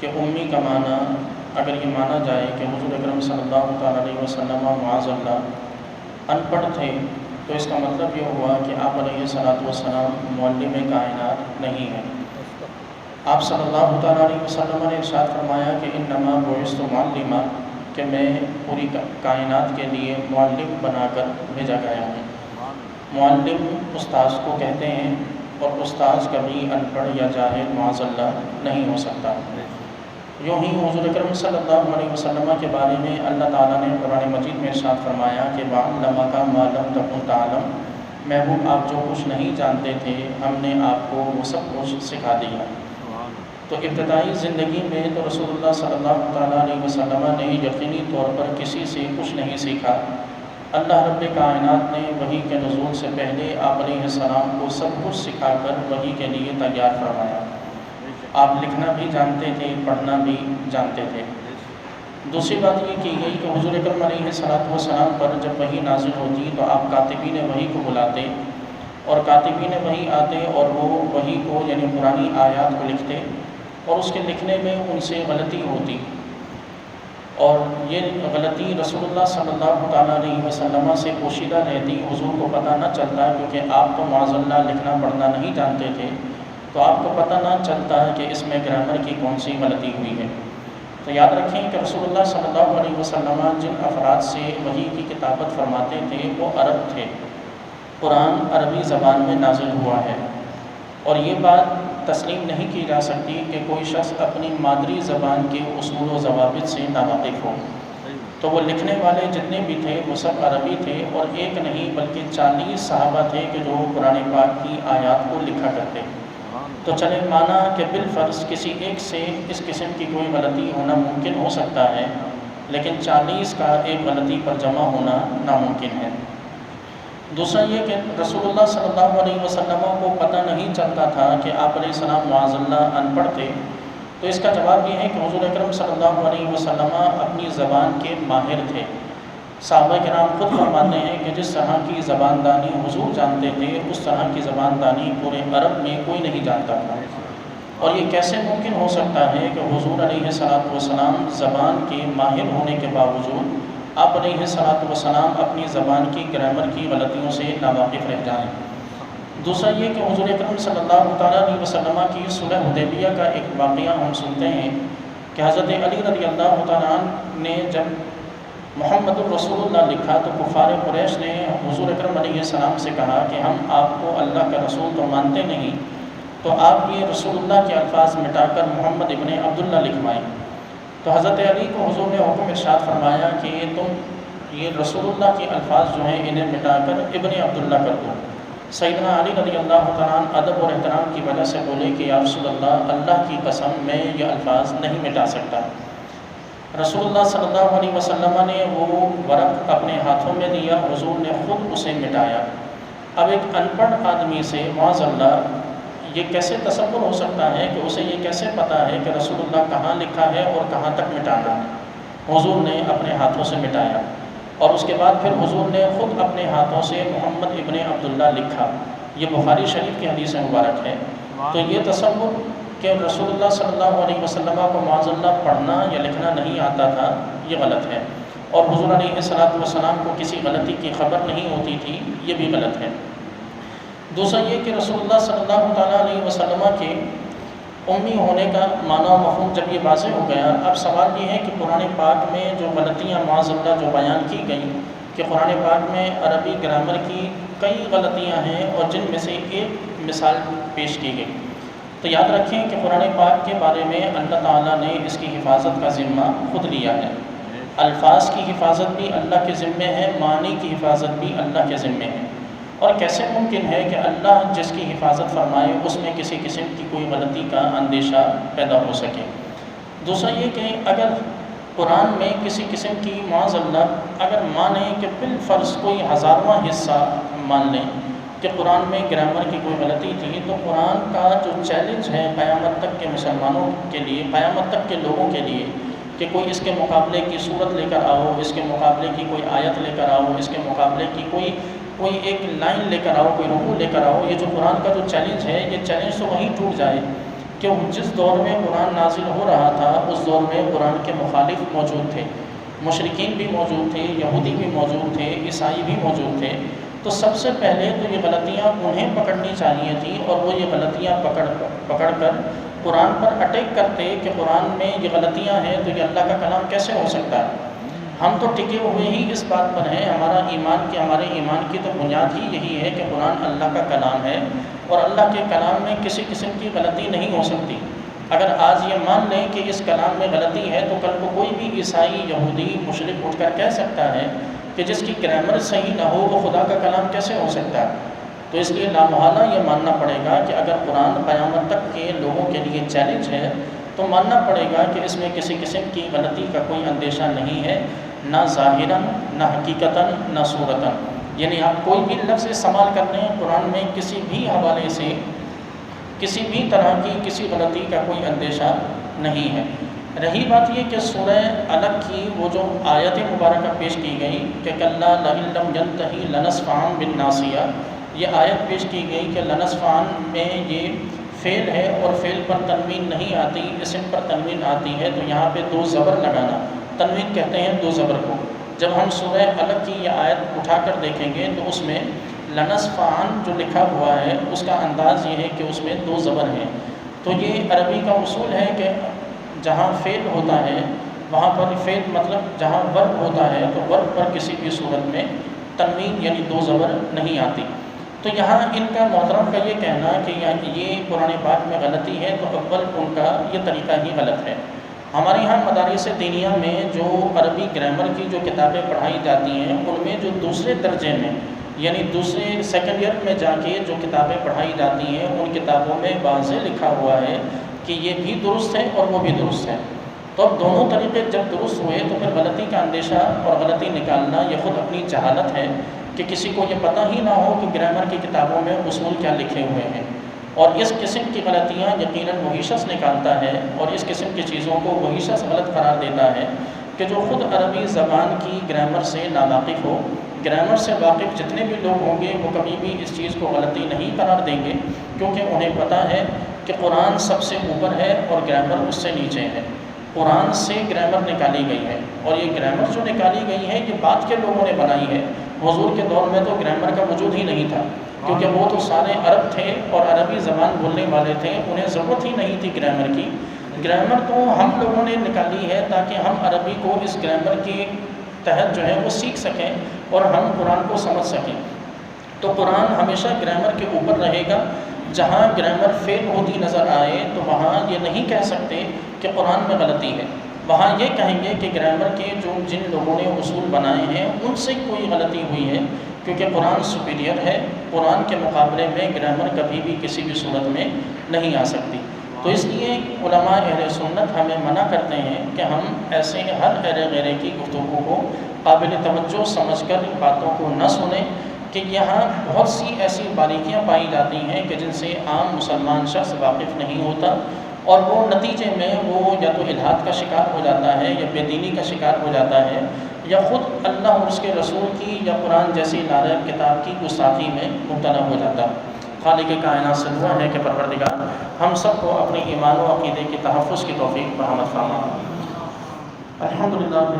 کہ امی کا معنی اگر یہ مانا جائے کہ حضور اکرم صلی اللہ تعالیٰ علیہ وسلم معاذ اللہ ان پڑھ تھے، تو اس کا مطلب یہ ہوا کہ آپ علیہ صلاۃ والسلام معلم کائنات نہیں ہیں۔ آپ صلی اللہ تعالیٰ علیہ وسلم نے ارشاد فرمایا کہ ان نما و معلمہ کہ میں پوری کائنات کے لیے معلم بنا کر بھیجا گیا ہوں۔ معلم استاذ کو کہتے ہیں اور استاذ کبھی ان پڑھ یا جاہل معاذ اللہ نہیں ہو سکتا۔ یوں ہی حضور اکرم صلی اللہ علیہ وسلم کے بارے میں اللہ تعالیٰ نے قرآن مجید میں ارشاد فرمایا کہ لما کا معلوم تکن تعلم۔ محبوب آپ جو کچھ نہیں جانتے تھے، ہم نے آپ کو وہ سب کچھ سکھا دیا۔ تو ابتدائی زندگی میں تو رسول اللہ صلی اللہ تعالیٰ علیہ وسلم نے یقینی طور پر کسی سے کچھ نہیں سیکھا۔ اللہ رب کائنات نے وہی کے نزول سے پہلے آپ علیہ السلام کو سب کچھ سکھا کر وہی کے لیے تیار فرمایا۔ آپ لکھنا بھی جانتے تھے، پڑھنا بھی جانتے تھے۔ دوسری بات یہ کی گئی کہ حضور اکرم علیہ صلاحت وسلام پر جب وہی نازل ہوتی تو آپ کاتبین وہی کو بلاتے اور کاتبین وہی آتے اور وہ وہی کو یعنی پرانی آیات کو لکھتے اور اس کے لکھنے میں ان سے غلطی ہوتی۔ اور یہ غلطی رسول اللہ صلی اللہ تعالیٰ علیہ وسلم سے پوشیدہ رہتی۔ حضور کو پتہ نہ چلتا کیونکہ آپ تو معذ اللہ لکھنا پڑھنا نہیں جانتے تھے۔ تو آپ کو پتہ نہ چلتا ہے کہ اس میں گرامر کی کون سی غلطی ہوئی ہے۔ تو یاد رکھیں کہ رسول اللہ صلی اللہ علیہ وسلم جن افراد سے وہی کی کتابت فرماتے تھے، وہ عرب تھے۔ قرآن عربی زبان میں نازل ہوا ہے۔ اور یہ بات تسلیم نہیں کی جا سکتی کہ کوئی شخص اپنی مادری زبان کے اصول و ضوابط سے ناواقف ہو۔ تو وہ لکھنے والے جتنے بھی تھے، وہ سب عربی تھے اور ایک نہیں بلکہ چالیس صحابہ تھے کہ جو قرآن پاک کی آیات کو لکھا کرتے۔ تو چلے مانا کہ بالفرض کسی ایک سے اس قسم کی کوئی غلطی ہونا ممکن ہو سکتا ہے، لیکن چالیس کا ایک غلطی پر جمع ہونا ناممکن ہے۔ دوسرا یہ کہ رسول اللہ صلی اللہ علیہ وسلم کو پتہ نہیں چلتا تھا کہ آپ علیہ السلام معاذ اللہ ان پڑھ تھے۔ تو اس کا جواب یہ ہے کہ حضور اکرم صلی اللہ علیہ وسلم اپنی زبان کے ماہر تھے۔ صحابہ کرام خود فرماتے ہیں کہ جس طرح کی زبان دانی حضور جانتے تھے، اس طرح کی زبان دانی پورے عرب میں کوئی نہیں جانتا تھا۔ اور یہ کیسے ممکن ہو سکتا ہے کہ حضور علیہ صلاحت وسلام زبان کے ماہر ہونے کے باوجود آپ علیہ صلاحت وسلام اپنی زبان کی گرامر کی غلطیوں سے ناواقف رہ جائیں؟ دوسرا یہ کہ حضور اکرم صلی اللہ تعالیٰ علیہ وسلم کی صلح حدیبیہ کا ایک واقعہ ہم سنتے ہیں کہ حضرت علی رضی اللہ تعالیٰ نے جب محمد الرسول اللہ لکھا تو کفار قریش نے حضور اکرم علیہ السلام سے کہا کہ ہم آپ کو اللہ کا رسول تو مانتے نہیں، تو آپ یہ رسول اللہ کے الفاظ مٹا کر محمد ابن عبداللہ لکھوائیں۔ تو حضرت علی کو حضور نے حکم ارشاد فرمایا کہ تم، یہ رسول اللہ کے الفاظ جو ہیں انہیں مٹا کر ابن عبداللہ کر دو۔ سیدنا علی رضی اللہ تعالیٰ ادب اور احترام کی وجہ سے بولے کہ یا رسول اللہ اللہ کی قسم میں یہ الفاظ نہیں مٹا سکتا۔ رسول اللہ صلی اللہ علیہ وسلم نے وہ ورق اپنے ہاتھوں میں دیا حضور نے خود اسے مٹایا۔ اب ایک ان پڑھ آدمی سے معاذ اللہ یہ کیسے تصور ہو سکتا ہے کہ اسے یہ کیسے پتہ ہے کہ رسول اللہ کہاں لکھا ہے اور کہاں تک مٹانا ہے؟ حضور نے اپنے ہاتھوں سے مٹایا۔ اور اس کے بعد پھر حضور نے خود اپنے ہاتھوں سے محمد ابن عبداللہ لکھا۔ یہ بخاری شریف کی حدیث مبارک ہے۔ تو یہ تصور کہ رسول اللہ صلی اللہ علیہ وسلم کو معاذ اللہ پڑھنا یا لکھنا نہیں آتا تھا، یہ غلط ہے۔ اور حضور علیہ صلاحت والسلام کو کسی غلطی کی خبر نہیں ہوتی تھی، یہ بھی غلط ہے۔ دوسرا یہ کہ رسول اللہ صلی اللہ تعالیٰ علیہ وسلم کے امی ہونے کا معنی و مفہوم جب یہ واضح ہو گیا، اب سوال یہ ہے کہ قرآن پاک میں جو غلطیاں معاذ اللہ جو بیان کی گئیں، کہ قرآن پاک میں عربی گرامر کی کئی غلطیاں ہیں اور جن میں سے ایک مثال پیش کی گئی۔ تو یاد رکھیں کہ قرآن پاک کے بارے میں اللہ تعالیٰ نے اس کی حفاظت کا ذمہ خود لیا ہے۔ الفاظ کی حفاظت بھی اللہ کے ذمے ہے، معنی کی حفاظت بھی اللہ کے ذمے ہے۔ اور کیسے ممکن ہے کہ اللہ جس کی حفاظت فرمائے، اس میں کسی قسم کی کوئی غلطی کا اندیشہ پیدا ہو سکے؟ دوسرا یہ کہ اگر قرآن میں کسی قسم کی معاذ اللہ اگر مانیں کہ بالفرض کوئی ہزارواں حصہ مان لیں کہ قرآن میں گرامر کی کوئی غلطی تھی، تو قرآن کا جو چیلنج ہے قیامت تک کے مسلمانوں کے لیے، قیامت تک کے لوگوں کے لیے، کہ کوئی اس کے مقابلے کی صورت لے کر آؤ، اس کے مقابلے کی کوئی آیت لے کر آؤ، اس کے مقابلے کی کوئی کوئی ایک لائن لے کر آؤ، کوئی رقو لے کر آؤ، یہ جو قرآن کا جو چیلنج ہے، یہ چیلنج تو وہیں ٹوٹ جائے کہ جس دور میں قرآن نازل ہو رہا تھا، اس دور میں قرآن کے مخالف موجود تھے۔ مشرقین بھی موجود تھے، یہودی بھی موجود تھے، عیسائی بھی موجود تھے۔ تو سب سے پہلے تو یہ غلطیاں انہیں پکڑنی چاہیے تھیں اور وہ یہ غلطیاں پکڑ پکڑ کر قرآن پر اٹیک کرتے کہ قرآن میں یہ غلطیاں ہیں تو یہ اللہ کا کلام کیسے ہو سکتا ہے؟ ہم تو ٹکے ہوئے ہی اس بات پر ہیں، ہمارا ایمان کی ہمارے ایمان کی تو بنیاد ہی یہی ہے کہ قرآن اللہ کا کلام ہے اور اللہ کے کلام میں کسی قسم کی غلطی نہیں ہو سکتی۔ اگر آج یہ مان لیں کہ اس کلام میں غلطی ہے تو کل کو کوئی بھی عیسائی، یہودی مشرق اٹھ کر کہہ سکتا ہے کہ جس کی گرامر صحیح نہ ہو وہ خدا کا کلام کیسے ہو سکتا؟ ہے تو اس لیے لامحالہ یہ ماننا پڑے گا کہ اگر قرآن قیامت تک کے لوگوں کے لیے چیلنج ہے، تو ماننا پڑے گا کہ اس میں کسی قسم کی غلطی کا کوئی اندیشہ نہیں ہے، نہ ظاہراً، نہ حقیقتاً، نہ صورتاً۔ یعنی آپ کوئی بھی لفظ استعمال کر لیں قرآن میں کسی بھی حوالے سے کسی بھی طرح کی کسی غلطی کا کوئی اندیشہ نہیں ہے۔ رہی بات یہ کہ سورہ الگ کی وہ جو آیت مبارکہ پیش کی گئی کہ کلّہ لم ینتہی لنس فان بن ناسیہ یہ آیت پیش کی گئی کہ لنس فان میں یہ فعل ہے اور فعل پر تنوین نہیں آتی، اسم پر تنوین آتی ہے، تو یہاں پہ دو زبر لگانا۔ تنوین کہتے ہیں دو زبر کو۔ جب ہم سورہ الگ کی یہ آیت اٹھا کر دیکھیں گے تو اس میں لنس فان جو لکھا ہوا ہے، اس کا انداز یہ ہے کہ اس میں دو زبر ہیں۔ تو یہ عربی کا اصول ہے کہ جہاں فعل ہوتا ہے، وہاں پر فعل مطلب جہاں ورب ہوتا ہے، تو ورب پر کسی بھی صورت میں تنوین یعنی دو زبر نہیں آتی۔ تو یہاں ان کا محترم کا یہ کہنا کہ یہ قرآن پاک میں غلطی ہے، تو اول ان کا یہ طریقہ ہی غلط ہے۔ ہمارے یہاں مدارس دینیا میں جو عربی گرامر کی جو کتابیں پڑھائی جاتی ہیں، ان میں جو دوسرے درجے میں یعنی دوسرے سیکنڈ ایئر میں جا کے جو کتابیں پڑھائی جاتی ہیں، ان کتابوں میں واضح لکھا ہوا ہے کہ یہ بھی درست ہے اور وہ بھی درست ہے تو اب دونوں طریقے جب درست ہوئے تو پھر غلطی کا اندیشہ اور غلطی نکالنا یہ خود اپنی جہالت ہے کہ کسی کو یہ پتہ ہی نہ ہو کہ گرامر کی کتابوں میں اصول کیا لکھے ہوئے ہیں۔ اور اس قسم کی غلطیاں یقیناً وہی شخص نکالتا ہے اور اس قسم کی چیزوں کو وہی شخص غلط قرار دیتا ہے کہ جو خود عربی زبان کی گرامر سے ناواقف ہو۔ گرامر سے واقف جتنے بھی لوگ ہوں گے وہ کبھی بھی اس چیز کو غلطی نہیں قرار دیں گے، کیونکہ انہیں پتہ ہے کہ قرآن سب سے اوپر ہے اور گرامر اس سے نیچے ہے۔ قرآن سے گرامر نکالی گئی ہے اور یہ گرامر جو نکالی گئی ہے، یہ بات کے لوگوں نے بنائی ہے۔ حضور کے دور میں تو گرامر کا وجود ہی نہیں تھا، کیونکہ وہ تو سارے عرب تھے اور عربی زبان بولنے والے تھے، انہیں ضرورت ہی نہیں تھی گرامر کی۔ گرامر تو ہم لوگوں نے نکالی ہے تاکہ ہم عربی کو اس گرامر کے تحت جو ہے وہ سیکھ سکیں۔ اور ہم قرآن کو سمجھ سکیں۔ تو قرآن ہمیشہ گرامر کے اوپر رہے گا۔ جہاں گرامر فیل ہوتی نظر آئے، تو وہاں یہ نہیں کہہ سکتے کہ قرآن میں غلطی ہے۔ وہاں یہ کہیں گے کہ گرامر کے جو جن لوگوں نے اصول بنائے ہیں، ان سے کوئی غلطی ہوئی ہے۔ کیونکہ قرآن سپیریئر ہے۔ قرآن کے مقابلے میں گرامر کبھی بھی کسی بھی صورت میں نہیں آ سکتی۔ تو اس لیے علماء اہل سنت ہمیں منع کرتے ہیں کہ ہم ایسے ہر ارے غیرے کی گفتگو کو قابل توجہ سمجھ کر باتوں کو نہ سنیں کہ یہاں بہت سی ایسی باریکیاں پائی جاتی ہیں کہ جن سے عام مسلمان شخص واقف نہیں ہوتا اور وہ نتیجے میں وہ یا تو الحاد کا شکار ہو جاتا ہے یا بے دینی کا شکار ہو جاتا ہے یا خود اللہ اور اس کے رسول کی یا قرآن جیسی نارب کتاب کی گستاخی میں مبتلا ہو جاتا۔ خالق کائنات سے دعا ہے کہ پروردگار ہم سب کو اپنے ایمان و عقیدے کے تحفظ کی توفیق برآمد فرما۔ الحمد للہ